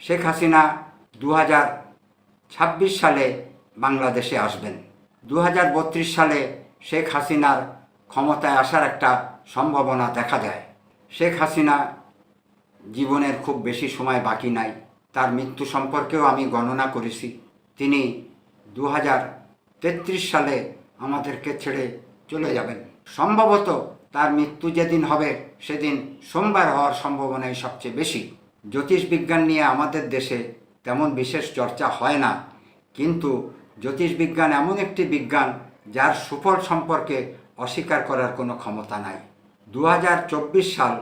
শেখ হাসিনা দু ছাব্বিশ সালে বাংলাদেশে আসবেন। দু হাজার বত্রিশ সালে শেখ হাসিনার ক্ষমতায় আসার একটা সম্ভাবনা দেখা যায়। শেখ হাসিনা জীবনের খুব বেশি সময় বাকি নাই। তার মৃত্যু সম্পর্কেও আমি গণনা করেছি। তিনি দু হাজার তেত্রিশ সালে আমাদেরকে ছেড়ে চলে যাবেন। সম্ভবত তার মৃত্যু যেদিন হবে, সেদিন সোমবার হওয়ার সম্ভাবনাই সবচেয়ে বেশি। জ্যোতিষ বিজ্ঞান নিয়ে আমাদের দেশে তেমন বিশেষ চর্চা হয় না। কিন্তু জ্যোতিষ বিজ্ঞান এমন একটি বিজ্ঞান যার সুফল সম্পর্কে অস্বীকার করার কোনো ক্ষমতা নাই। দু হাজার চব্বিশ সাল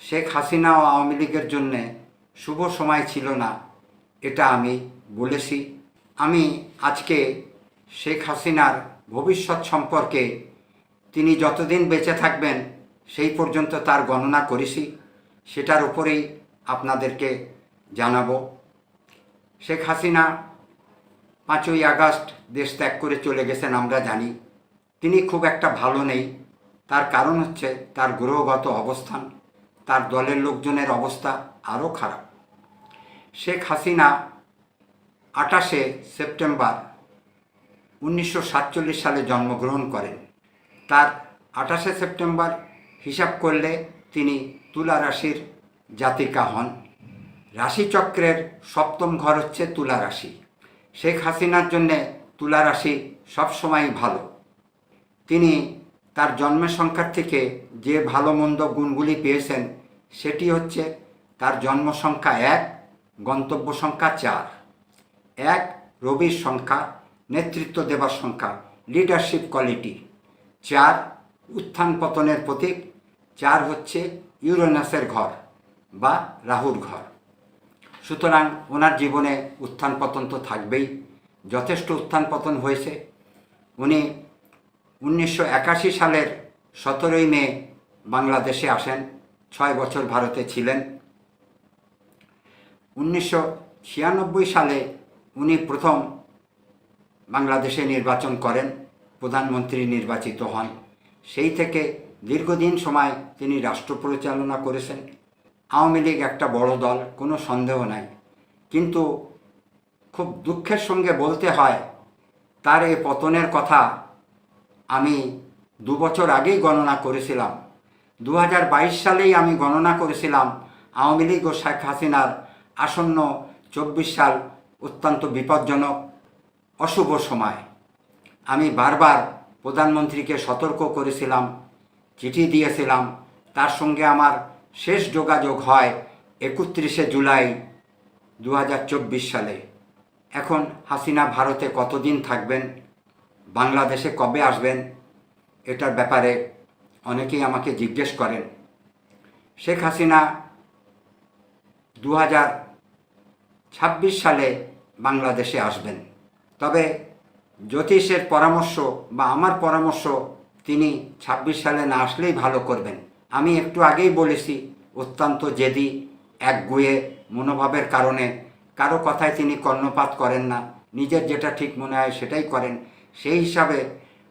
শেখ হাসিনা ও আওয়ামী লীগের জন্যে শুভ সময় ছিল না, এটা আমি বলেছি। আমি আজকে শেখ হাসিনার ভবিষ্যৎ সম্পর্কে তিনি যতদিন বেঁচে থাকবেন সেই পর্যন্ত তার গণনা করেছি। সেটার উপরেই আপনাদেরকে জানাব। শেখ হাসিনা পাঁচই আগস্ট দেশ ত্যাগ করে চলে গেছেন আমরা জানি। তিনি খুব একটা ভালো নেই। তার কারণ হচ্ছে তার গ্রহগত অবস্থান, তার দলের লোকজনের অবস্থা আরও খারাপ। শেখ হাসিনা আটাশে সেপ্টেম্বর উনিশশো সাতচল্লিশ সালে জন্মগ্রহণ করেন। তার আঠাশে সেপ্টেম্বর হিসাব করলে তিনি তুলা রাশির জাতিকা হন। রাশিচক্রের সপ্তম ঘর হচ্ছে তুলা রাশি। শেখ হাসিনার জন্যে তুলা রাশি সবসময়ই ভালো। তিনি তার জন্মের সংখ্যার থেকে যে ভালো মন্দ গুণগুলি পেয়েছেন, সেটি হচ্ছে তার জন্ম সংখ্যা এক, গন্তব্য সংখ্যা চার। এক, রবির সংখ্যা, নেতৃত্ব দেবার সংখ্যা লিডারশিপ কোয়ালিটি চার, উত্থান পতনের প্রতীক। চার হচ্ছে ইউরেনাসের ঘর। বা রাহুর ঘর। সুতরাং ওনার জীবনে উত্থান পতন তো থাকবেই। যথেষ্ট উত্থান পতন হয়েছে। উনি উনিশশো একাশি সালের সতেরোই মে বাংলাদেশে আসেন, ছয় বছর ভারতে ছিলেন। উনিশশো ছিয়ানব্বই সালে উনি প্রথম বাংলাদেশে নির্বাচন করেন, প্রধানমন্ত্রী নির্বাচিত হন। সেই থেকে দীর্ঘদিন সময় তিনি রাষ্ট্র পরিচালনা করেছেন। আওয়ামী লীগ একটা বড় দল, কোনো সন্দেহ নাই। কিন্তু খুব দুঃখের সঙ্গে বলতে হয়, তার এই পতনের কথা আমি দু বছর আগেই গণনা করেছিলাম। দু হাজার বাইশ সালেই আমি গণনা করেছিলাম আওয়ামী লীগ ও শেখ হাসিনার আসন্ন চব্বিশ সাল অত্যন্ত বিপজ্জনক, অশুভ সময়। আমি বারবার প্রধানমন্ত্রীকে সতর্ক করেছিলাম, চিঠি দিয়েছিলাম, তার সঙ্গে আমার শেষ যোগাযোগ হয় একত্রিশে জুলাই দু হাজার চব্বিশ সালে। এখন হাসিনা ভারতে কতদিন থাকবেন? বাংলাদেশে কবে আসবেন? এটার ব্যাপারে অনেকেই আমাকে জিজ্ঞেস করেন। শেখ হাসিনা দু সালে বাংলাদেশে আসবেন। তবে জ্যোতিষের পরামর্শ বা আমার পরামর্শ তিনি ছাব্বিশ সালে না আসলেই ভালো করবেন। আমি একটু আগেই বলেছি, অত্যন্ত জেদি একগুয়ে মনোভাবের কারণে। কারও কথায় তিনি কর্ণপাত করেন না, নিজের যেটা ঠিক মনে হয় সেটাই করেন। সেই হিসাবে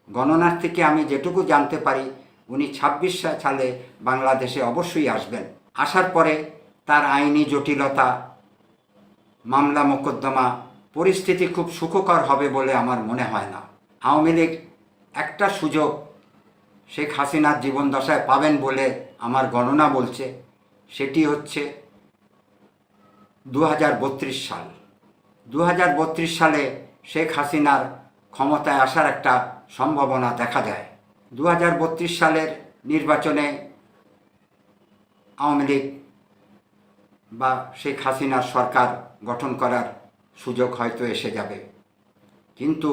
গণনার থেকে আমি যেটুকু জানতে পারি, উনি ছাব্বিশ সালে বাংলাদেশে অবশ্যই আসবেন। আসার পরে তার আইনি জটিলতা, মামলা মোকদ্দমা, পরিস্থিতি খুব সুখকর হবে বলে আমার মনে হয় না। আওয়ামী লীগ একটা সুযোগ শেখ হাসিনার জীবন দশায় পাবেন বলে আমার গণনা বলছে। সেটি হচ্ছে দু হাজার বত্রিশ সাল। দু হাজার বত্রিশ সালে শেখ হাসিনার ক্ষমতায় আসার একটা সম্ভাবনা দেখা দেয়। দু সালের নির্বাচনে আওয়ামী লীগ বা শেখ হাসিনার সরকার গঠন করার সুযোগ হয়তো এসে যাবে। কিন্তু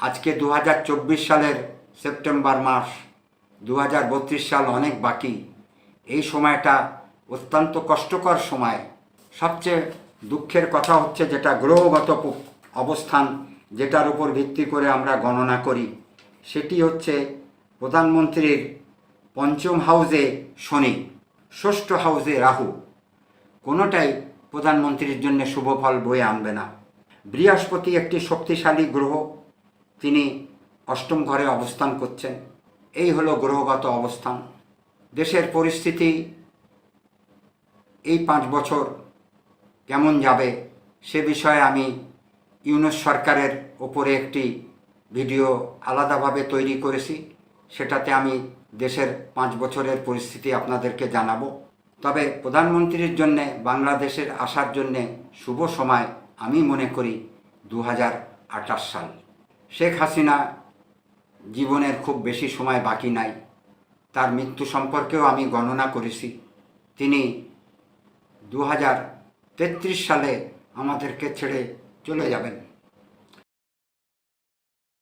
আজকে দু হাজার চব্বিশ সালের সেপ্টেম্বর মাস দু হাজার বত্রিশ সাল অনেক বাকি। এই সময়টা অত্যন্ত কষ্টকর সময়। সবচেয়ে দুঃখের কথা হচ্ছে যেটা গ্রহগত অবস্থান, যেটার উপর ভিত্তি করে আমরা গণনা করি। সেটি হচ্ছে প্রধানমন্ত্রীর পঞ্চম হাউসে শনি, ষষ্ঠ হাউসে রাহু। কোনোটাই প্রধানমন্ত্রীর জন্য শুভ ফল বয়ে আনবে না। বৃহস্পতি একটি শক্তিশালী গ্রহ, তিনি অষ্টম ঘরে অবস্থান করছেন। এই হলো গ্রহগত অবস্থান। দেশের পরিস্থিতি এই পাঁচ বছর কেমন যাবে, সে বিষয়ে আমি ইউনুস সরকারের ওপরে একটি ভিডিও আলাদাভাবে তৈরি করেছি। সেটাতে আমি দেশের পাঁচ বছরের পরিস্থিতি আপনাদেরকে জানাব। তবে প্রধানমন্ত্রীর জন্যে, বাংলাদেশের আসার জন্যে শুভ সময় আমি মনে করি দু হাজার আঠাশ সাল। শেখ হাসিনা জীবনের খুব বেশি সময় বাকি নাই। তার মৃত্যু সম্পর্কেও আমি গণনা করেছি। তিনি দু হাজার তেত্রিশ সালে আমাদেরকে ছেড়ে চলে যাবেন।